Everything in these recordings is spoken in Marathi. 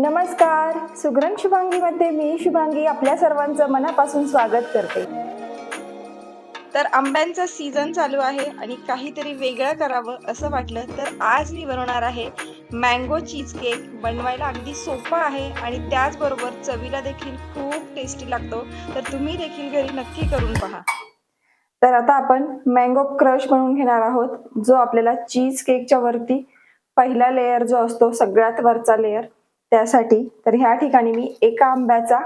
नमस्कार. सुग्रण शुभांगीमध्ये मी शुभांगी आपल्या सर्वांचं मनापासून स्वागत करते. तर आंब्यांचा सीझन चालू आहे आणि काहीतरी वेगळं करावं असं वाटलं तर आज मी बनवणार आहे मँगो चीज केक बनवायला अगदी सोपा आहे आणि त्याचबरोबर चवीला देखील खूप टेस्टी लागतो. तर तुम्ही देखील घरी नक्की करून पहा. तर आता आपण मँगो क्रश बनवून घेणार आहोत. जो आपल्याला चीज केकच्या वरती पहिला लेअर जो असतो सगळ्यात वरचा लेअर त्यासाठी तर ह्या ठिकाणी मी एका आंब्याचा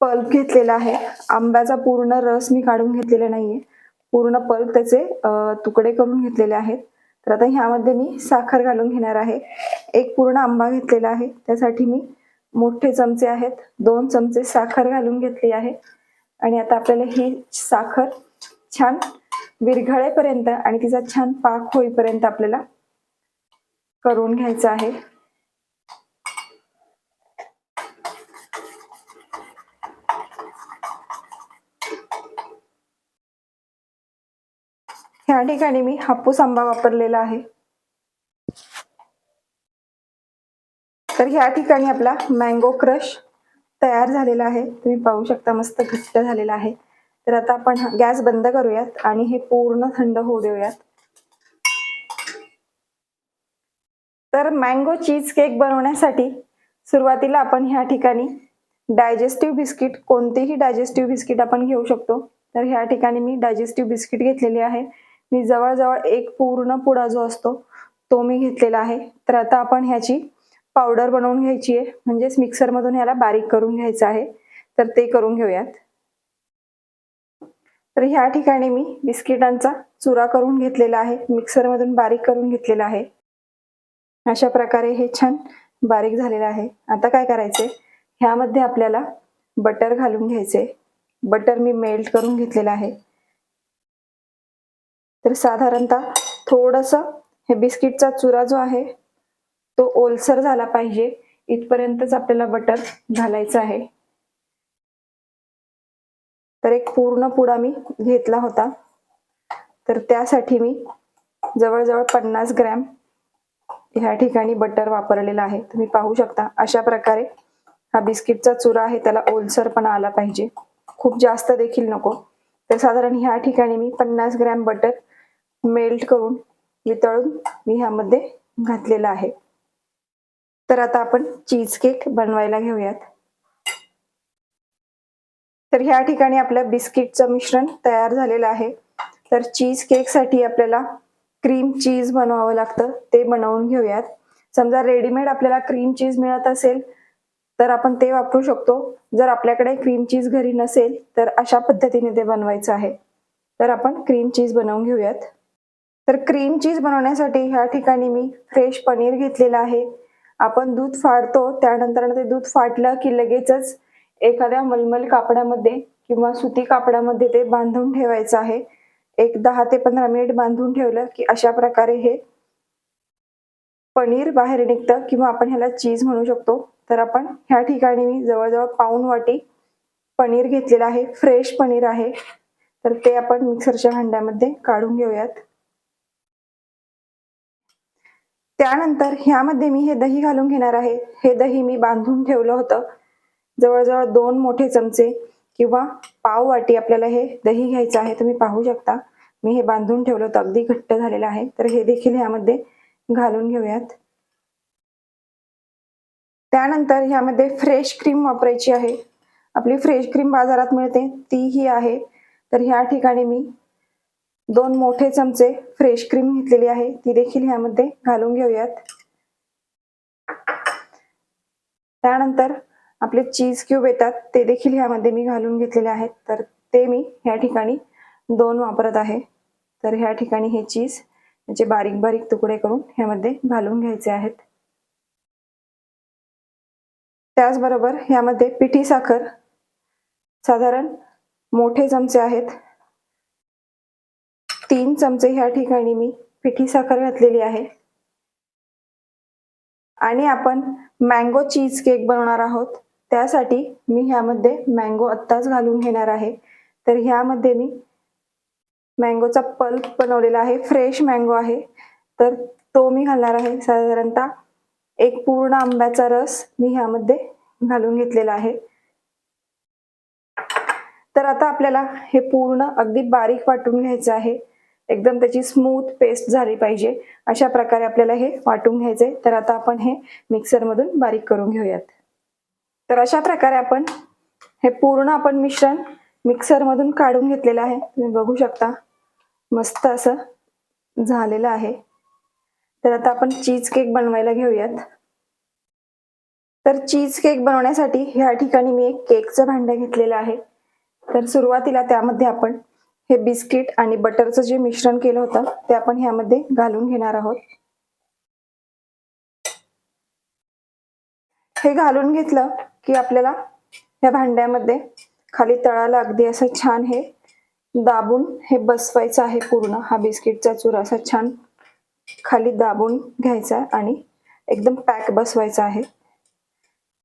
पल्प घेतलेला आहे. आंब्याचा पूर्ण रस मी काढून घेतलेला नाहीये. पूर्ण पल्प त्याचे तुकडे करून घेतलेले आहेत. तर आता ह्यामध्ये मी साखर घालून घेणार आहे. एक पूर्ण आंबा घेतलेला आहे. त्यासाठी मी मोठे चमचे आहेत. दोन चमचे साखर घालून घेतली आहे. आणि आता आपल्याला ही साखर छान विरघळेपर्यंत आणि तिचा छान पाक होईपर्यंत आपल्याला करून घ्यायचं आहे. ह्या ठिकाणी मी हापूस आंबा वापरलेला आहे. तर ह्या ठिकाणी आपला मँगो क्रश तयार झालेला आहे. तुम्ही पाहू शकता मस्त घट्ट झालेला आहे. तर आता आपण गॅस बंद करूयात आणि हे पूर्ण थंड होऊ देऊयात. तर मँगो चीज केक बनवण्यासाठी सुरुवातीला आपण ह्या ठिकाणी डायजेस्टिव्ह बिस्किट कोणतेही डायजेस्टिव्ह बिस्किट आपण घेऊ शकतो. तर ह्या ठिकाणी मी डायजेस्टिव्ह बिस्किट घेतलेली आहे. मी जवळजवळ एक पूर्ण पुडा जो असतो तो मी घेतलेला आहे. तर आता आपण ह्याची पावडर बनवून घ्यायची आहे. म्हणजेच मिक्सरमधून ह्याला बारीक करून घ्यायचं आहे. तर ते करून घेऊयात. तर ह्या ठिकाणी मी बिस्किटांचा चुरा करून घेतलेला आहे. मिक्सरमधून बारीक करून घेतलेला आहे. अशा प्रकारे हे छान बारीक झालेलं आहे. आता काय करायचे ह्यामध्ये आपल्याला बटर घालून घ्यायचे बटर मी मेल्ट करून घेतलेलं आहे. तर साधारणतः थोडंसं हे बिस्किटचा चुरा जो आहे तो ओलसर झाला पाहिजे. इथपर्यंतच आपल्याला बटर घालायचं आहे. तर एक पूर्ण पुडा मी घेतला होता. तर त्यासाठी मी जवळजवळ पन्नास ग्रॅम ह्या ठिकाणी बटर वापरलेला आहे. तुम्ही पाहू शकता अशा प्रकारे हा बिस्किटचा चुरा आहे त्याला ओलसरपणा आला पाहिजे. खूप जास्त देखील नको. तर साधारण ह्या ठिकाणी मी पन्नास ग्रॅम बटर मेल्ट करून वितळून मी ह्यामध्ये घातलेला आहे. तर आता आपण चीज केक बनवायला घेऊयात. तर ह्या ठिकाणी आपलं बिस्किटचं मिश्रण तयार झालेलं आहे. तर चीज केकसाठी आपल्याला क्रीम चीज बनवावं लागतं ते बनवून घेऊयात. समजा रेडीमेड आपल्याला क्रीम चीज मिळत असेल तर आपण ते वापरू शकतो. जर आपल्याकडे क्रीम चीज घरी नसेल तर अशा पद्धतीने ते बनवायचं आहे. तर आपण क्रीम चीज बनवून घेऊयात. तर क्रीम चीज बनवण्यासाठी ह्या ठिकाणी मी फ्रेश पनीर घेतलेलं आहे. आपण दूध फाडतो त्यानंतर ते दूध फाटलं की लगेचच एखाद्या मलमल कापडामध्ये किंवा सुती कापडामध्ये ते बांधून ठेवायचं आहे. एक दहा ते पंधरा मिनिट बांधून ठेवलं की अशा प्रकारे हे पनीर बाहेर निघतं किंवा आपण ह्याला चीज म्हणू शकतो. तर आपण ह्या ठिकाणी मी जवळजवळ पाऊन वाटी पनीर घेतलेलं आहे. फ्रेश पनीर आहे. तर ते आपण मिक्सरच्या भांड्यामध्ये काढून घेऊयात. त्यानंतर ह्यामध्ये मी हे दही घालून घेणार आहे. हे दही मी बांधून ठेवलं होतं. जवळजवळ दोन मोठे चमचे किंवा पाव वाटी आपल्याला हे दही घ्यायचं आहे. तुम्ही पाहू शकता. मी हे बांधून ठेवलं होतं. अगदी घट्ट झालेलं आहे. तर हे देखील ह्यामध्ये घालून घेऊयात. त्यानंतर ह्यामध्ये फ्रेश क्रीम वापरायची आहे. आपली फ्रेश क्रीम बाजारात मिळते. ती ही आहे. तर ह्या ठिकाणी मी दोन मोठे चमचे फ्रेश क्रीम घेतलेली आहे. ती देखील ह्यामध्ये घालून घेऊयात. त्यानंतर आपले चीज क्यूब येतात. ते देखील ह्यामध्ये मी घालून घेतलेले आहेत. तर ते मी ह्या ठिकाणी दोन वापरत आहे. तर ह्या ठिकाणी हे चीज याचे बारीक बारीक तुकडे करून ह्यामध्ये घालून घ्यायचे आहेत. त्याचबरोबर ह्यामध्ये पिठी साखर साधारण मोठे चमचे आहेत. चमचे ह्या ठिकाणी मी पिठी साखर घातलेली आहे. आणि आपण मँगो चीज केक बनवणार आहोत. त्यासाठी मी ह्यामध्ये मँगो आत्ताच घालून घेणार आहे. तर ह्यामध्ये मी मँगोचा पल्प बनवलेला आहे. फ्रेश मँगो आहे. तर तो मी घालणार आहे. साधारणतः एक पूर्ण आंब्याचा रस मी ह्यामध्ये घालून घेतलेला आहे. तर आता आपल्याला हे पूर्ण अगदी बारीक वाटून घ्यायचं आहे. एकदम त्याची स्मूथ पेस्ट झाली पाहिजे. अशा प्रकारे आपल्याला हे वाटून घ्यायचंय. तर आता आपण हे मिक्सरमधून बारीक करून घेऊयात. तर अशा प्रकारे आपण हे पूर्ण आपण मिश्रण मिक्सरमधून काढून घेतलेलं आहे. तुम्ही बघू शकता. मस्त असं झालेलं आहे. तर आता आपण चीज केक बनवायला घेऊयात. तर चीज केक बनवण्यासाठी ह्या ठिकाणी मी एक केकचं भांडं घेतलेलं आहे. तर सुरुवातीला त्यामध्ये आपण हे बिस्किट आणि बटरचं जे मिश्रण केलं होतं ते आपण ह्यामध्ये घालून घेणार आहोत. हे घालून घेतलं की आपल्याला ह्या भांड्यामध्ये खाली तळाला अगदी असं छान हे दाबून हे बसवायचं आहे पूर्ण. हा बिस्किटचा चूर असा छान खाली दाबून घ्यायचा आणि एकदम पॅक बसवायचा आहे.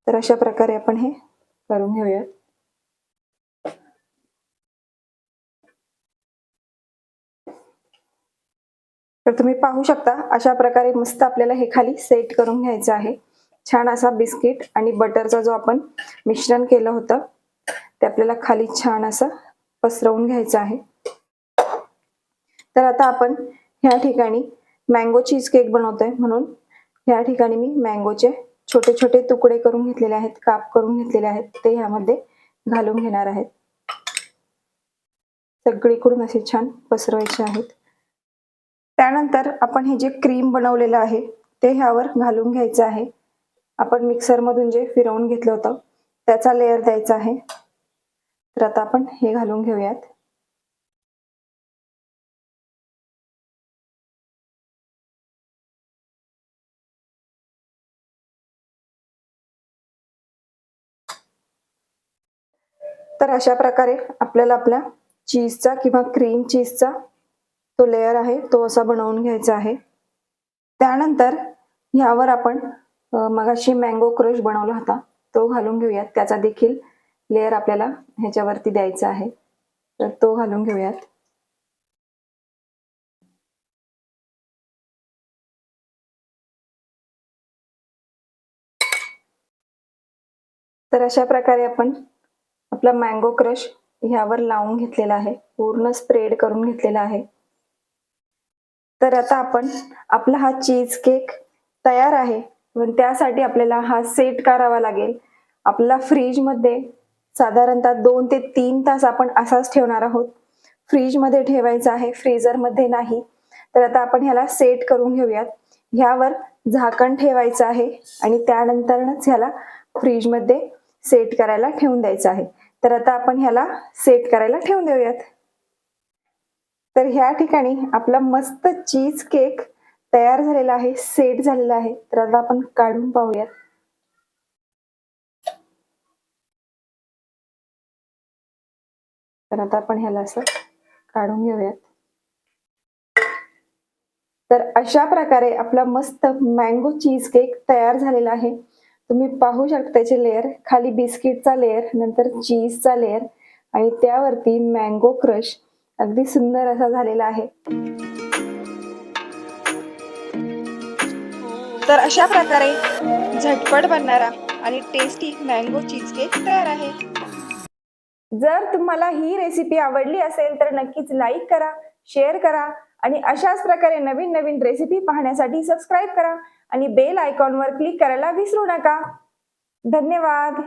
तर अशा प्रकारे आपण हे करून घेऊयात. तर तुम्ही पाहू शकता अशा प्रकारे मस्त आपल्याला हे खाली सेट करून घ्यायचं आहे. छान असा बिस्किट आणि बटरचा जो आपण मिश्रण केलं होतं ते आपल्याला खाली छान असं पसरवून घ्यायचं आहे. तर आता आपण ह्या ठिकाणी मँगो चीज केक बनवतोय. म्हणून ह्या ठिकाणी मी मँगोचे छोटे छोटे तुकडे करून घेतलेले आहेत काप करून घेतलेले आहेत. ते ह्यामध्ये घालून घेणार आहेत. सगळीकडून असे छान पसरवायचे आहेत. त्यानंतर आपण हे जे क्रीम बनवलेलं आहे ते ह्यावर घालून घ्यायचं आहे. आपण मिक्सरमधून जे फिरवून घेतलं होतं त्याचा लेअर द्यायचा आहे. तर आता आपण हे घालून घेऊयात. तर अशा प्रकारे आपल्याला आपल्या चीजचा किंवा क्रीम चीजचा तो लेअर आहे तो असा बनवून घ्यायचा आहे. त्यानंतर ह्यावर आपण मगाशी मँगो क्रश बनवला होता तो घालून घेऊयात. त्याचा देखील लेअर आपल्याला ह्याच्यावरती द्यायचा आहे. तर तो घालून घेऊयात. तर अशा प्रकारे आपण आपला मँगो क्रश ह्यावर लावून घेतलेला आहे. पूर्ण स्प्रेड करून घेतलेला आहे. तर आता आपण आपला हा चीज केक तयार आहे. पण त्यासाठी आपल्याला हा सेट करावा लागेल. आपला फ्रीजमध्ये साधारणतः दोन ते तीन तास आपण असाच ठेवणार आहोत. फ्रीजमध्ये ठेवायचा आहे. फ्रीझरमध्ये नाही. तर आता आपण ह्याला सेट करून घेऊयात. ह्यावर झाकण ठेवायचं आहे आणि त्यानंतरच ह्याला फ्रीजमध्ये सेट करायला ठेवून द्यायचं आहे. तर आता आपण ह्याला सेट करायला ठेवून देऊयात. तर ह्या ठिकाणी आपला मस्त चीज केक तयार झालेला आहे सेट झालेला आहे. तर आता आपण काढून पाहूयात तर आता आपण ह्याला असं काढून घेऊयात. तर अशा प्रकारे आपला मस्त मँगो चीज केक तयार झालेला आहे. तुम्ही पाहू शकता त्याचे लेअर खाली बिस्किटचा लेअर नंतर चीजचा लेअर आणि त्यावरती मँगो क्रश अगदी सुंदर असा झालेला आहे. तर अशा प्रकारे झटपट बनणारा आणि टेस्टी मँगो चीज केक तयार आहे. जर तुम्हाला ही रेसिपी आवडली असेल तर नक्कीच लाईक करा शेअर करा आणि अशाच प्रकारे नवीन नवीन रेसिपी पाहण्यासाठी सबस्क्राईब करा आणि बेल आयकॉनवर क्लिक करायला विसरू नका. धन्यवाद.